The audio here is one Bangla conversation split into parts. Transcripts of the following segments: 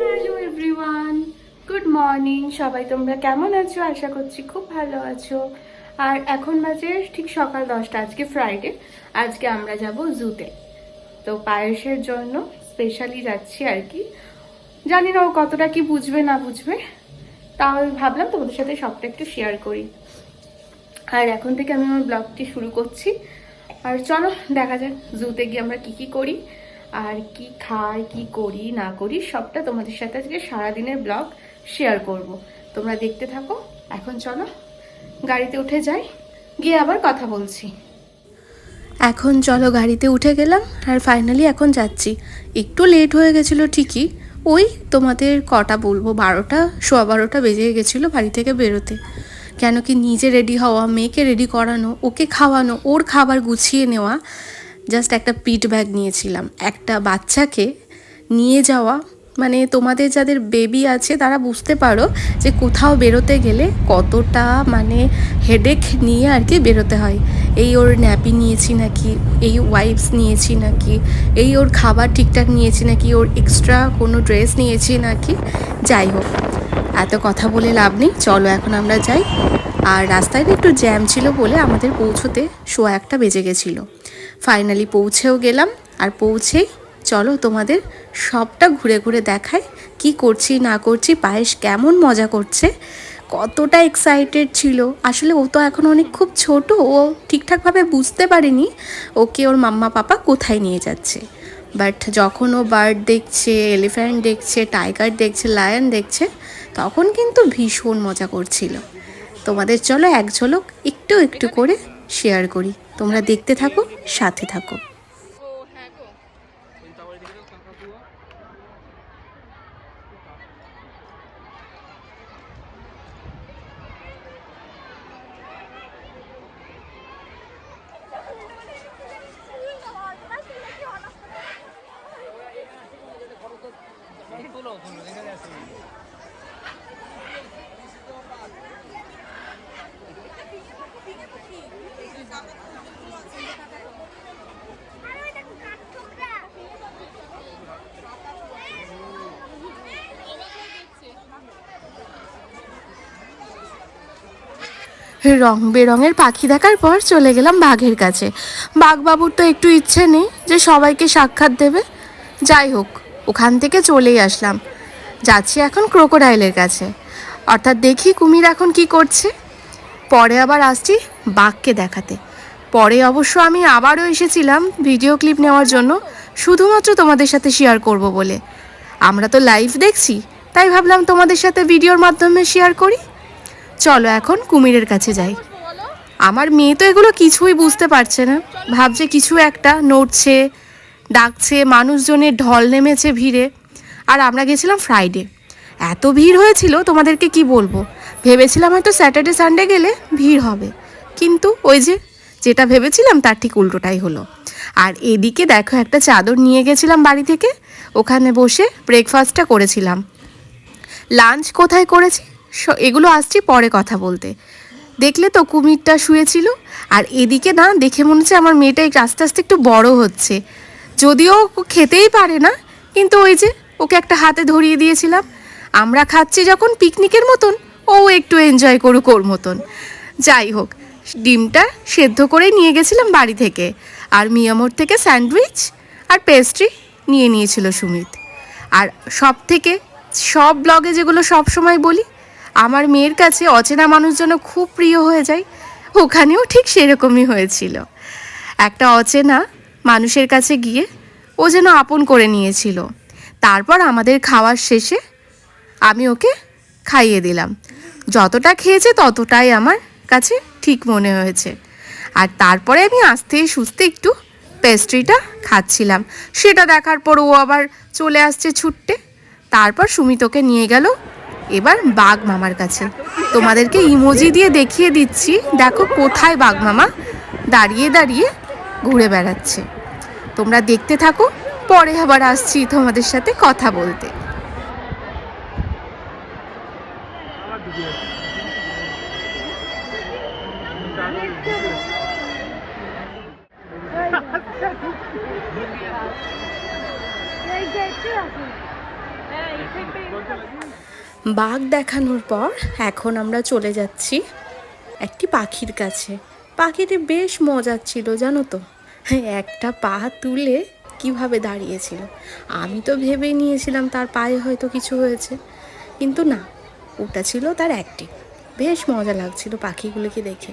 হ্যালো এভরিওয়ান গুড মর্নিং সবাই তোমরা কেমন আছো? আশা করছি খুব ভালো আছো। আর এখন বাজে ঠিক সকাল দশটা, আজকে ফ্রাইডে আজকে আমরা যাব জুতে। তো পায়েসের জন্য স্পেশালি যাচ্ছি আর কি। জানি না ও কতটা কি বুঝবে, না বুঝবে। তাও ভাবলাম তোমাদের সাথে সবটা একটু শেয়ার করি। আর এখন থেকে আমি আমার ব্লগটি শুরু করছি। আর চলো, দেখা যাক জুতে গিয়ে আমরা কি কি করি। আর কি খাই, কি করি, না করি, সবটা তোমাদের সাথে আজকে সারাদিনের ব্লগ শেয়ার করব। তোমরা দেখতে থাকো। এখন চলো, গাড়িতে উঠে যাই। গিয়ে আবার কথা বলছি। এখন চলো গাড়িতে উঠে গেলাম আর ফাইনালি এখন যাচ্ছি। একটু লেট হয়ে গেছিল ঠিকই। ওই তোমাদের কটা বলব? বারোটা, সোয়া বারোটা বেজে গেছিল বাড়ি থেকে বেরোতে। কেন কি নিজে রেডি হওয়া, মেয়েকে রেডি করানো, ওকে খাওয়ানো, ওর খাবার গুছিয়ে নেওয়া জাস্ট একটা পিট ব্যাগ নিয়েছিলাম। একটা বাচ্চাকে নিয়ে যাওয়া মানে তোমাদের যাদের বেবি আছে, তারা বুঝতে পারো যে কোথাও বেরোতে গেলে কতটা মানে হেডেক নিয়ে আর কি বেরোতে হয়। এই ওর ন্যাপি নিয়েছি নাকি, এই ওয়াইপস নিয়েছি নাকি, এই ওর খাবার ঠিকঠাক নিয়েছি নাকি, ওর এক্সট্রা কোনো ড্রেস নিয়েছি নাকি, যাই হোক। এত কথা বলে লাভ নেই, চলো এখন আমরা যাই। আর রাস্তায় একটু জ্যাম ছিল বলে আমাদের পৌঁছতে শোয়া একটা বেজে গেছিল। ফাইনালি পৌঁছেও গেলাম আর পৌঁছেই চলো তোমাদের সবটা ঘুরে ঘুরে দেখাই, কি করছি না করছি, পায়েস কেমন মজা করছে, কতটা এক্সাইটেড ছিল। আসলে ও তো এখন অনেক খুব ছোট, ও ঠিকঠাকভাবে বুঝতে পারেনি ওকে ওর মাম্মা পাপা কোথায় নিয়ে যাচ্ছে। বাট যখন ও বার্ড দেখছে এলিফ্যান্ট দেখছে টাইগার দেখছে লায়ন দেখছে, তখন কিন্তু ভীষণ মজা করছিল। তোমাদের চলো এক ঝলক একটু একটু করে শেয়ার করি। তোমরা দেখতে থাকো সাথে থাকো। রং বেরঙের পাখি দেখার পর চলে গেলাম বাঘের কাছে। বাঘবাবুর তো একটু ইচ্ছে নেই যে সবাইকে সাক্ষাৎ দেবে। যাই হোক, ওখান থেকে চলেই আসলাম। যাচ্ছি এখন ক্রোকোডাইলের কাছে। অর্থাৎ দেখি কুমির এখন কি করছে। পরে আবার আসছি বাঘকে দেখাতে। পরে অবশ্য আমি আবারও এসেছিলাম ভিডিও ক্লিপ নেওয়ার জন্য, শুধুমাত্র তোমাদের সাথে শেয়ার করব বলে। আমরা তো লাইভ দেখছি, তাই ভাবলাম তোমাদের সাথে ভিডিওর মাধ্যমে শেয়ার করি। চলো এখন কুমিরের কাছে যাই। আমার মেয়ে তো এগুলো কিছুই বুঝতে পারছে না। ভাবছে কিছু একটা, নড়ছে, ডাকছে, মানুষজনের ঢল নেমেছে ভিড়ে। আর আমরা গেছিলাম ফ্রাইডে এত ভিড় হয়েছিল, তোমাদেরকে কি বলব? ভেবেছিলাম হয়তো স্যাটারডে সানডে গেলে ভিড় হবে। কিন্তু ওই যে, যেটা ভেবেছিলাম তার ঠিক উল্টোটাই হলো। আর এদিকে দেখো, একটা চাদর নিয়ে গেছিলাম বাড়ি থেকে। ওখানে বসে ব্রেকফাস্টটা করেছিলাম। লাঞ্চ কোথায় করেছি? এগুলো আসছি পরে কথা বলতে। দেখলে তো কুমিরটা শুয়েছিল, আর এদিকে না, দেখে মনে হচ্ছে আমার মেয়েটা আস্তে আস্তে একটু বড় হচ্ছে। যদিও খেতেই পারে না, কিন্তু ওই যে ওকে একটা হাতে ধরিয়ে দিয়েছিলাম। আমরা খাচ্ছি যখন পিকনিকের মতন, ও একটু এনজয় করুক ওর মতন। যাই হোক, ডিমটা সেদ্ধ করেই নিয়ে গেছিলাম বাড়ি থেকে, আর মিয়ামোর থেকে স্যান্ডউইচ আর পেস্ট্রি নিয়ে নিয়েছিল সুমিত। আর সব থেকে সব ব্লগে যেগুলো সব সময় বলি আমার মেয়ের কাছে অচেনা মানুষ যেন খুব প্রিয় হয়ে যায়। ওখানেও ঠিক সেরকমই হয়েছিল। একটা অচেনা মানুষের কাছে গিয়ে ও যেন আপন করে নিয়েছিল। তারপর আমাদের খাওয়ার শেষে আমি ওকে খাইয়ে দিলাম। যতটা খেয়েছে ততটাই আমার কাছে ঠিক মনে হয়েছে। আর তারপরে আমি আস্তে সুস্তে একটু পেস্ট্রিটা খাচ্ছিলাম। সেটা দেখার পর ও আবার চলে আসছে ছুটতে। তারপর সুমিতকে নিয়ে গেল এবার বাঘ মামার কাছে। তোমাদেরকে ইমোজি দিয়ে দেখিয়ে দিচ্ছি, দেখো কোথায় বাঘ মামা দাঁড়িয়ে দাঁড়িয়ে ঘুরে বেড়াচ্ছে। তোমরা দেখতে থাকো, পরে আবার আসছি তোমাদের সাথে কথা বলতে। বাঘ দেখানোর পর এখন আমরা চলে যাচ্ছি একটি পাখির কাছে। পাখিটি বেশ মজার ছিল, জানো তো? একটা পা তুলে কীভাবে দাঁড়িয়েছিল। আমি তো ভেবেই নিয়েছিলাম তার পায়ে হয়তো কিছু হয়েছে। কিন্তু না, ওটা ছিল তার অ্যাক্টিং বেশ মজা লাগছিল পাখিগুলোকে দেখে।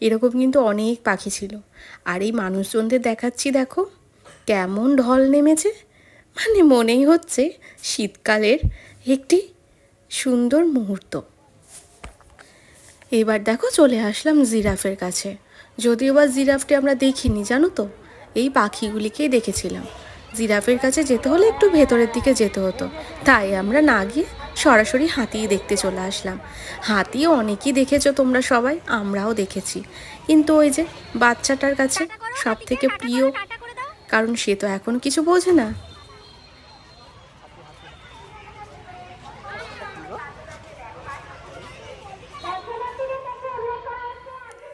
এরকম কিন্তু অনেক পাখি ছিল। আর এই মানুষজনদের দেখাচ্ছি, দেখো, কেমন ঢল নেমেছে। মানে মনেই হচ্ছে শীতকালের একটি সুন্দর মুহূর্ত। এবার দেখো চলে আসলাম জিরাফের কাছে। যদিও বা জিরাফটি আমরা দেখিনি জানো তো? এই পাখিগুলিকেই দেখেছিলাম। জিরাফের কাছে যেতে হলে একটু ভেতরের দিকে যেতে হতো। তাই আমরা না গিয়ে সরাসরি হাতি দেখতে চলে আসলাম। হাতিও অনেকই দেখেছ তোমরা সবাই আমরাও দেখেছি। কিন্তু ওই যে বাচ্চাটার কাছে সব থেকে প্রিয় কারণ সে তো এখন কিছু বোঝে না।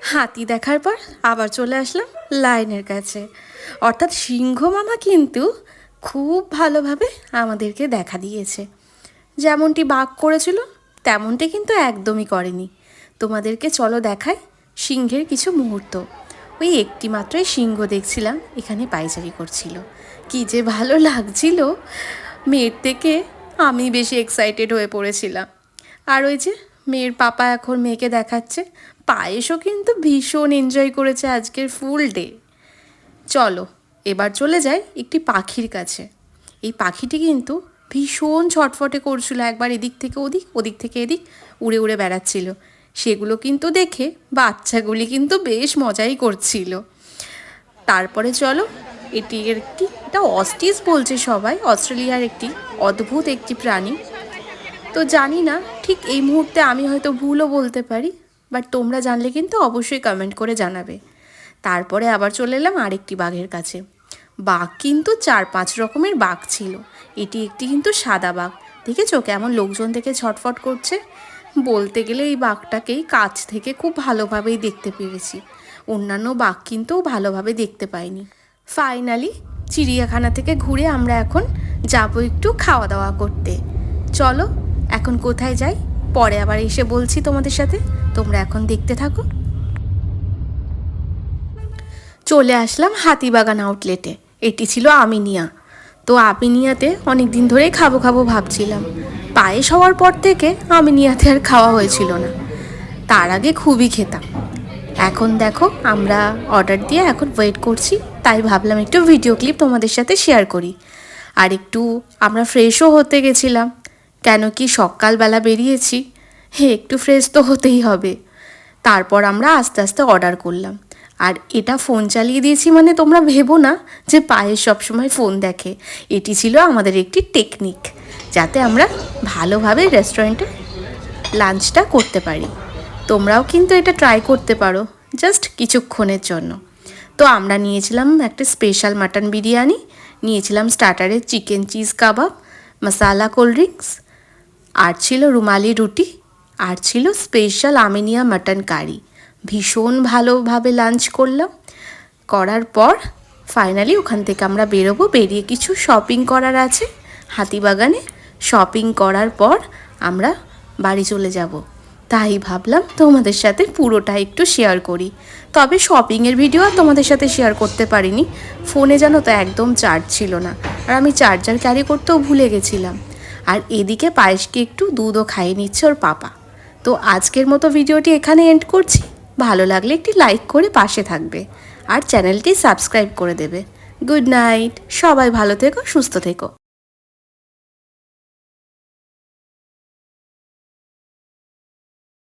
হাতি দেখার পর আবার চলে আসলাম লাইনের কাছে। অর্থাৎ সিংহ মামা কিন্তু খুব ভালোভাবে আমাদেরকে দেখা দিয়েছে। যেমনটি বাঘ করেছিল, তেমনটি কিন্তু একদমই করেনি। তোমাদেরকে চলো দেখাই সিংহের কিছু মুহূর্ত। ওই একটি মাত্রই সিংহ দেখছিলাম, এখানে পাইচারি করছিল। কি যে ভালো লাগছিল। মেয়ের থেকে আমি বেশি এক্সাইটেড হয়ে পড়েছিলাম। আর ওই যে মেয়ের পাপা এখন মেয়েকে দেখাচ্ছে। পায়েসও কিন্তু ভীষণ এনজয় করেছে আজকের ফুল ডে চলো, এবার চলে যাই একটি পাখির কাছে। এই পাখিটি কিন্তু ভীষণ ছটফটে করছিল, একবার এদিক থেকে ওদিক ওদিক থেকে এদিক, উড়ে উড়ে বেড়াচ্ছিল। সেগুলো কিন্তু দেখে বাচ্চাগুলি কিন্তু বেশ মজাই করছিল। তারপরে চলো, এটি একটি, এটা অস্টিস বলছে সবাই, অস্ট্রেলিয়ার একটি অদ্ভুত একটি প্রাণী। তো জানি না, ঠিক এই মুহূর্তে আমি হয়তো ভুলও বলতে পারি বাট তোমরা জানলে কিন্তু অবশ্যই কমেন্ট করে জানাবে। তারপরে আবার চলে এলাম আরেকটি বাঘের কাছে। বাঘ কিন্তু চার পাঁচ রকমের বাঘ ছিল। এটি একটি কিন্তু সাদা বাঘ। দেখেছ কেমন লোকজন থেকে ছটফট করছে? বলতে গেলে এই বাঘটাকেই কাছ থেকে খুব ভালোভাবেই দেখতে পেরেছি। অন্যান্য বাঘ কিন্তু ভালোভাবে দেখতে পাইনি। ফাইনালি চিড়িয়াখানা থেকে ঘুরে আমরা এখন যাব একটু খাওয়া দাওয়া করতে। চলো এখন কোথায় যাই? পরে আবার এসে বলছি তোমাদের সাথে। তোমরা এখন দেখতে থাকো। চলে আসলাম হাতিবাগান আউটলেটে এটি ছিল আমিনিয়া। তো আমিনিয়াতে অনেক দিন ধরেই খাব খাব ভাবছিলাম। পায়েস হওয়ার পর থেকে আমিনিয়াতে আর খাওয়া হয়েছিল না। তার আগে খুবই খেতাম। এখন দেখো, আমরা অর্ডার দিয়ে এখন ওয়েট করছি। তাই ভাবলাম একটু ভিডিও ক্লিপ তোমাদের সাথে শেয়ার করি। আর একটু আমরা ফ্রেশও হতে গেছিলাম। কেন কি সকালবেলা বেরিয়েছি? হে, একটু ফ্রেশ তো হতেই হবে। তারপর আমরা আস্তে আস্তে অর্ডার করলাম। আর এটা ফোন চালিয়ে দিয়েছি মানে তোমরা ভেবো না যে পায়ে সবসময় ফোন দেখে। এটি ছিল আমাদের একটি টেকনিক যাতে আমরা ভালোভাবে রেস্টুরেন্টে লাঞ্চটা করতে পারি। তোমরাও কিন্তু এটা ট্রাই করতে পারো জাস্ট কিছুক্ষণের জন্য। তো আমরা নিয়েছিলাম একটা স্পেশাল মাটন বিরিয়ানি, নিয়েছিলাম স্টার্টারে chicken cheese kebab masala cold drinks আর ছিল রুমালি রুটি, আর ছিল স্পেশাল আমিনিয়া মাটন কারি ভীষণ ভালোভাবে লাঞ্চ করলাম। করার পর ফাইনালি ওখান থেকে আমরা বেরোবো, বেরিয়ে কিছু শপিং করার আছে। হাতিবাগানে শপিং করার পর আমরা বাড়ি চলে যাব। তাই ভাবলাম তোমাদের সাথে পুরোটা একটু শেয়ার করি। তবে শপিংয়ের ভিডিও আর তোমাদের সাথে শেয়ার করতে পারিনি। ফোনে যেন তো একদম চার্জ ছিল না। আর আমি চার্জার ক্যারি করতেও ভুলে গেছিলাম। আর এদিকে পায়েসকে একটু দুধও খাইয়ে নিচ্ছে ওর পাপা। তো আজকের মতো ভিডিওটি এখানে এন্ড করছি। ভালো লাগলে একটি লাইক করে পাশে থাকবে আর চ্যানেলটি সাবস্ক্রাইব করে দেবে। গুড নাইট সবাই ভালো থেকো, সুস্থ থেকো।